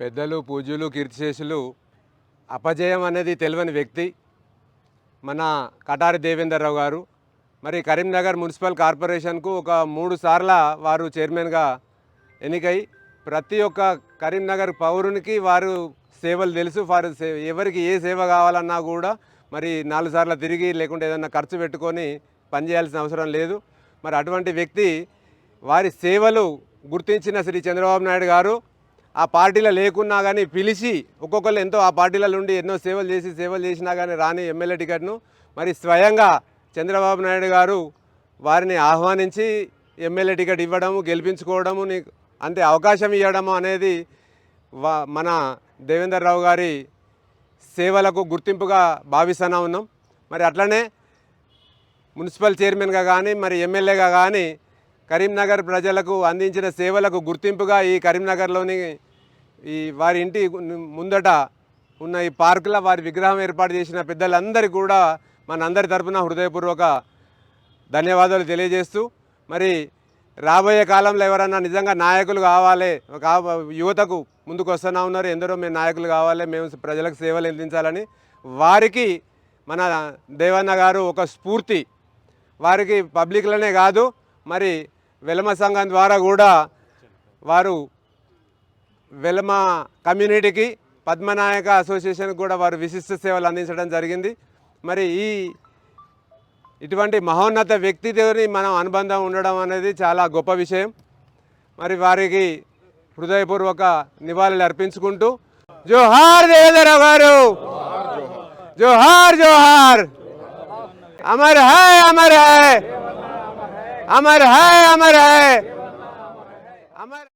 పెద్దలు పూజలు కీర్తిశేషులు అపజయం అనేది తెలియని వ్యక్తి. మన కటారి దేవేందర్రావు గారు. మరి కరీంనగర్ మున్సిపల్ కార్పొరేషన్కు ఒక మూడు సార్ల వారు చైర్మన్గా ఎన్నికై ప్రతి ఒక్క కరీంనగర్ పౌరునికి వారు సేవలు తెలుసు. వారు ఎవరికి ఏ సేవ కావాలన్నా కూడా మరి నాలుగు సార్లు తిరిగి లేకుంటే ఏదన్నా ఖర్చు పెట్టుకొని పనిచేయాల్సిన అవసరం లేదు. మరి అటువంటి వ్యక్తి వారి సేవలు గుర్తించిన శ్రీ చంద్రబాబు నాయుడు గారు ఆ పార్టీలో లేకున్నా కానీ పిలిచి ఒక్కొక్కరు ఎంతో ఆ పార్టీల నుండి ఎన్నో సేవలు చేసి సేవలు చేసినా కానీ రాని ఎమ్మెల్యే టికెట్ను మరి స్వయంగా చంద్రబాబు నాయుడు గారు వారిని ఆహ్వానించి ఎమ్మెల్యే టికెట్ ఇవ్వడము గెలిపించుకోవడము అంతే అవకాశం ఇవ్వడము అనేది మన దేవేందర్ రావు గారి సేవలకు గుర్తింపుగా భావిస్తూనే ఉన్నాం. మరి అట్లనే మున్సిపల్ చైర్మన్గా కానీ మరి ఎమ్మెల్యేగా కానీ కరీంనగర్ ప్రజలకు అందించిన సేవలకు గుర్తింపుగా ఈ కరీంనగర్లోని ఈ వారి ఇంటి ముందట ఉన్న ఈ పార్కులో వారి విగ్రహం ఏర్పాటు చేసిన పెద్దలందరికీ కూడా మనందరి తరపున హృదయపూర్వక ధన్యవాదాలు తెలియజేస్తూ మరి రాబోయే కాలంలో ఎవరన్నా నిజంగా నాయకులు కావాలి యువతకు ముందుకు వస్తూనే ఉన్నారు ఎందరో మేము నాయకులు కావాలి మేము ప్రజలకు సేవలు అందించాలని వారికి మన దేవన్న గారు ఒక స్ఫూర్తి. వారికి పబ్లిక్లోనే కాదు మరి వెలమ సంఘం ద్వారా కూడా వారు వెలమ కమ్యూనిటీకి పద్మనాయక అసోసియేషన్కి కూడా వారు విశిష్ట సేవలు అందించడం జరిగింది. మరి ఈ ఇటువంటి మహోన్నత వ్యక్తితోని మనం అనుబంధం ఉండడం అనేది చాలా గొప్ప విషయం. మరి వారికి హృదయపూర్వక నివాళులు అర్పించుకుంటూ జోహార్ దేవేంద్రరావు గారు! జోహార్ జోహార్! అమర్ హై అమర్ హై! అమర్ హై అమర్ హై! అమర్